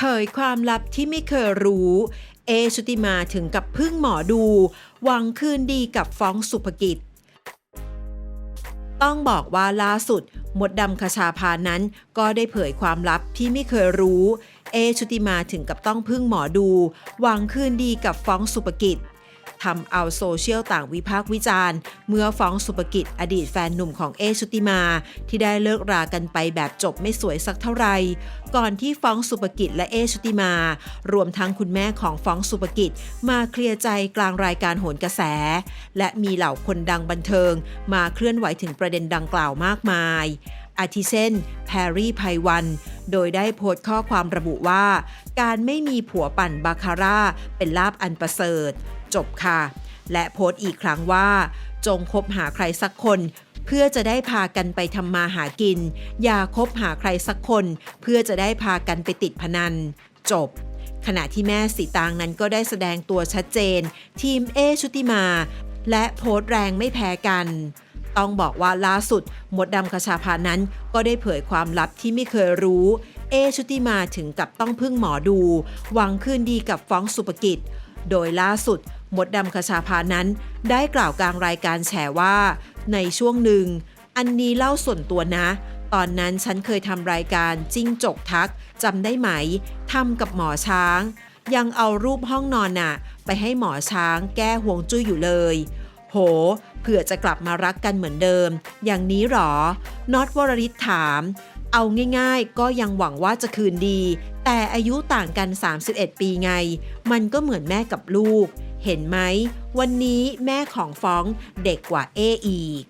เผยความลับที่ไม่เคยรู้ เอชุติมาถึงกับพึ่งหมอดู หวังคืนดีกับฟ้องสุภกิจ ต้องบอกว่าล่าสุด มดดำคชาพานั้นก็ได้เผยความลับที่ไม่เคยรู้ เอชุติมาถึงกับต้องพึ่งหมอดู หวังคืนดีกับฟ้องสุภกิจ ทำเอาโซเชียลต่างวิพากษ์วิจารณ์ เมื่อฟ้องสุภกิจอดีตแฟนหนุ่มของเอชุติมา ที่ได้เลิกรากันไปแบบจบไม่สวยสักเท่าไหร่ก่อนที่ฟ้องสุภกิจและเอชุติมา รวมทั้งคุณแม่ของฟ้องสุภกิจมาเคลียร์ใจกลางรายการโหนกระแส และมีเหล่าคนดังบันเทิง มาเคลื่อนไหวถึงประเด็นดังกล่าวมากมาย อาทิเช่น แพรรี่ไพวัน โดยได้โพสต์ข้อความระบุว่า การไม่มีผัวปั่นบาคาร่าเป็นลาบอันประเสริฐ จบค่ะ และโพสต์อีกครั้งว่า จงคบหาใครสักคนเพื่อจะได้พากันไปทำมาหากิน อย่าคบหาใครสักคน เพื่อจะได้พากันไปติดพนัน จบ ขณะที่แม่สีตางนั้นก็ได้แสดงตัวชัดเจน ทีมเอชุติมา และโพสต์แรงไม่แพ้กัน ต้องบอกว่าล่าสุดมดดำคชาพานั้นก็ได้เผยความลับที่ไม่เคยรู้ เอชุติมาถึงกับต้องพึ่งหมอดูหวังคืนดีกับฟ้องสุภกิจ โดยล่าสุดมดดำคชาพานั้น ได้กล่าวกลางรายการแฉว่า ในช่วงหนึ่ง อันนี้เล่าส่วนตัวนะ ตอนนั้นฉันเคยทำรายการจิ้งจกทักจำได้ไหมทำกับหมอช้าง ยังเอารูปห้องนอนน่ะ ไปให้หมอช้างแก้ห่วงจุ้ยอยู่เลย โห เผื่อจะกลับมารักกันเหมือนเดิม อย่างนี้หรอน็อตวรริศถาม เอาง่ายๆ ก็ยังหวังว่าจะคืนดี แต่อายุต่างกัน 31 ปีไง มันก็เหมือนแม่กับลูก เห็นไหม วันนี้แม่ของฟ้องเด็กกว่าเออีก